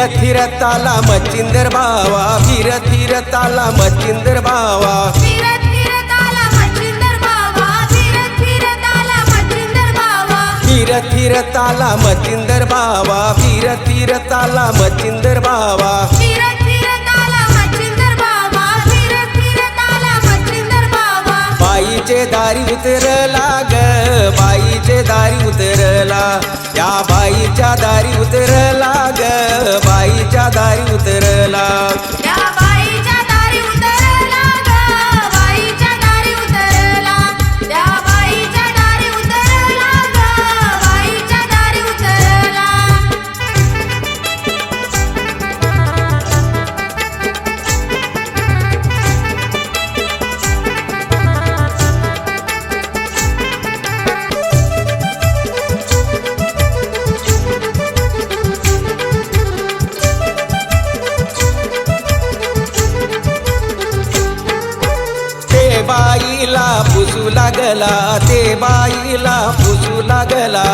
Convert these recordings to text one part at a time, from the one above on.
आला मच्छिंदर बावा फिरत आला मच्छिंदर बावा। फिरत आला मच्छिंदर बाबा फिरत आला मच्छिंदर बाबा बाईचे दारी उतरला ग बाईचे दारी उतरला या बाईच्या दारी दारी उतरला. लागला ते बाईला पुसू लागला.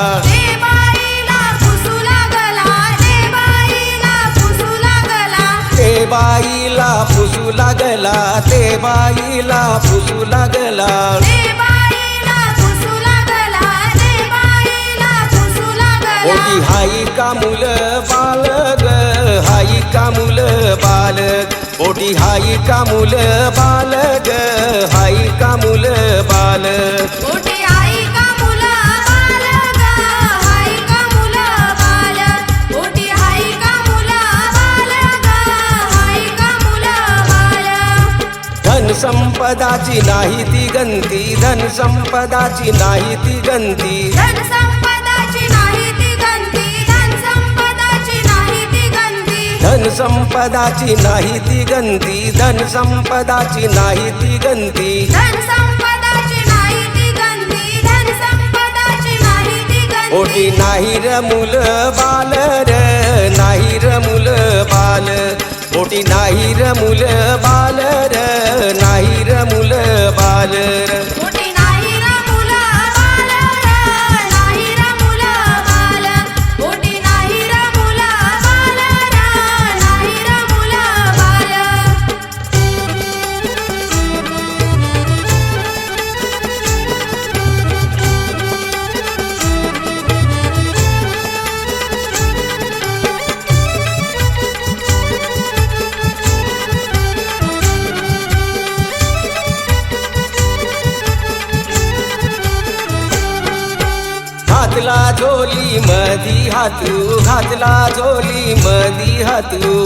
ते बाईला पुसू लागला ते बाईला पुसू लागला. ओटी हाई का मुलं बालग हाई का मुलं बालक? ओटी हाई का मुलं बालग हाई का संपदाची नाही ती गंती धन संपदाची नाही ती गंती. धन संपदाची नाही ती गंती धन संपदाची नाही ती गंती. धन संपदाची नाही ती गंती धन संपदाची नाही ती गंती. ओटी नाही र मुलं बाल र नाही र मुलं बाल. ओटी नाही र मुलं बाल घातला झोली मधी हातू घातला झोली मधी हातू.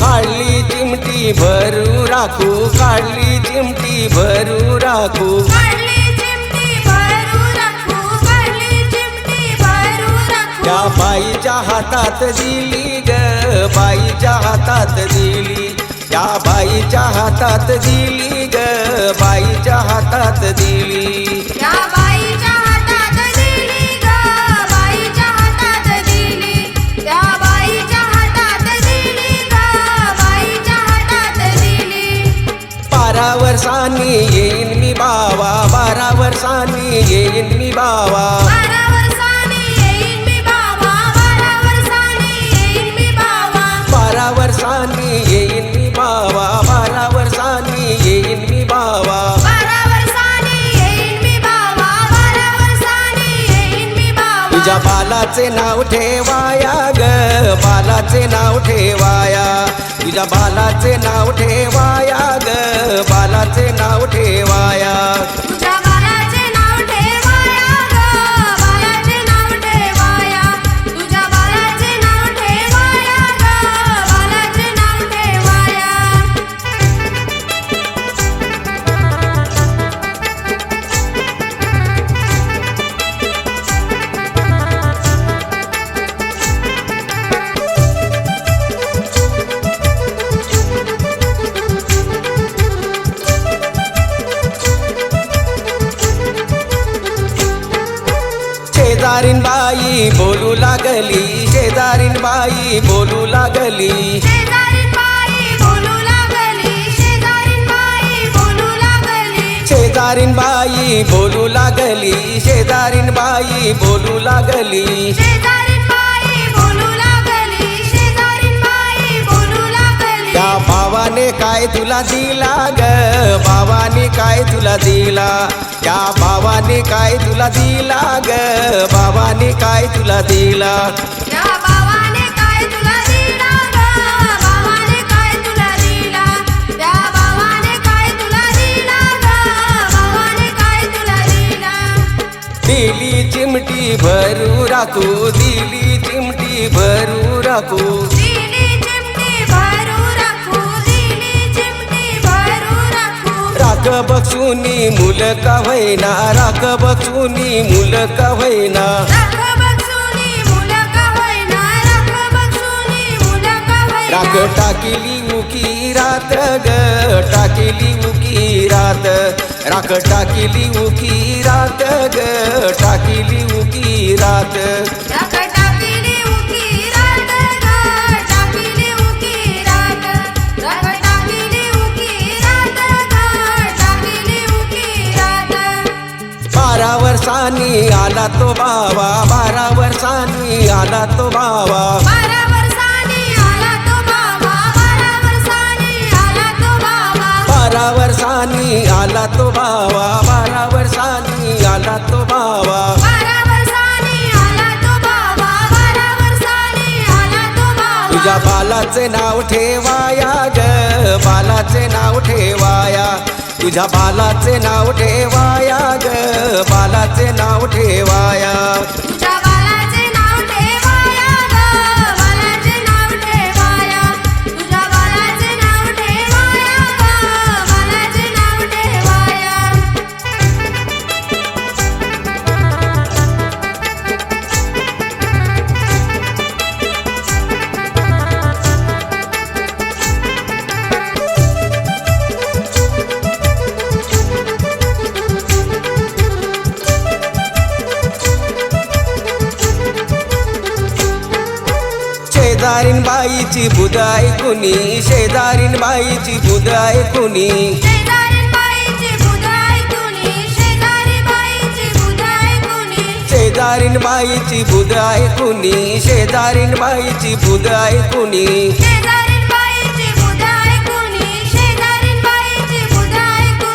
काढली चिमटी भरू राखू काढली चिमटी भरू राखू. त्या बाईच्या हातात दिली ग बाईच्या हातात दिली. त्या बाईच्या हातात दिली ग बाईच्या हातात दिली. बारा वर्षांनी येईन मी बावा बारा वर्षांनी येईन मी बावा. तुझ्या बालाचे नाव ठेवाया ग. बालाचे नाव ठेवाया. तुझ्या बालाचे नाव ठेवाया ग. बालाचे नाव ठेवाया. बाई बोलू लागली. शेजारीन बाई बोलू लागली. शेजारीन बाई बोलू लागली. शेजारीन बाई बोलू लागली. बाबाने काय तुला दिला ग? बाबाने काय तुला दिला? त्या बाबाने काय तुला दिला ग? बाबाने काय तुला दिला? दिली चिमटी भरू राखू दिली चिमटी भरू राखू राख बसुनी मुल का वैना राख बसुनी मुल का वैना राख टाकली उकी रात ग टाकली उकी रात. राख टाकली उकी रात ग टाकली उकी रात. तो बाबा बारा वर्षांनी आला तो बाबा. बारा वर्षांनी आला तो बाबा बारा वर्षांनी आला तो बाबा. तुझ्या बालाचे नाव ठेवाया ग बालाचे नाव ठेवाया. तुझ्या बालाचे नाव ठेवाया ग बालाचे नाव ठेवाया. शेजारीन बाईची बुध ऐकुनी शेजारीन बाईची बुध ऐकुनी शेजारीन बाईची बुधाय ऐकुनी शेजारीन बाईची बुध ऐकुनी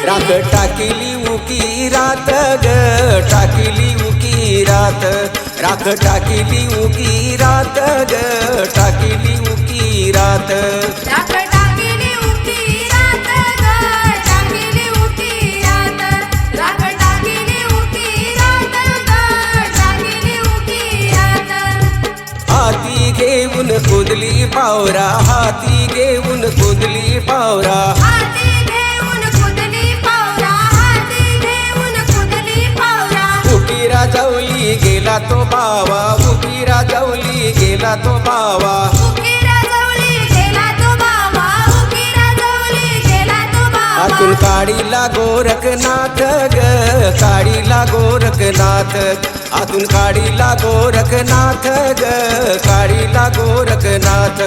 रात टाकिली उकी रात ग टाकिली उकी रात. राख टाकिली उकी रात ग टाकिली उकी रात. राख टाकिली उकी रात ग टाकिली रात. राख टाकिली उकी रात ग टाकिली उकी रात. हाती घेऊन कुदली पावरा हाती घेऊन कुदली पावरा. बावा उभी राजवली गेला तो बावा अतुल काडीला गोरखनाथ ग. काडीला गोरखनाथ. अतुल काडीला गोरखनाथ ग. काडीला गोरखनाथ.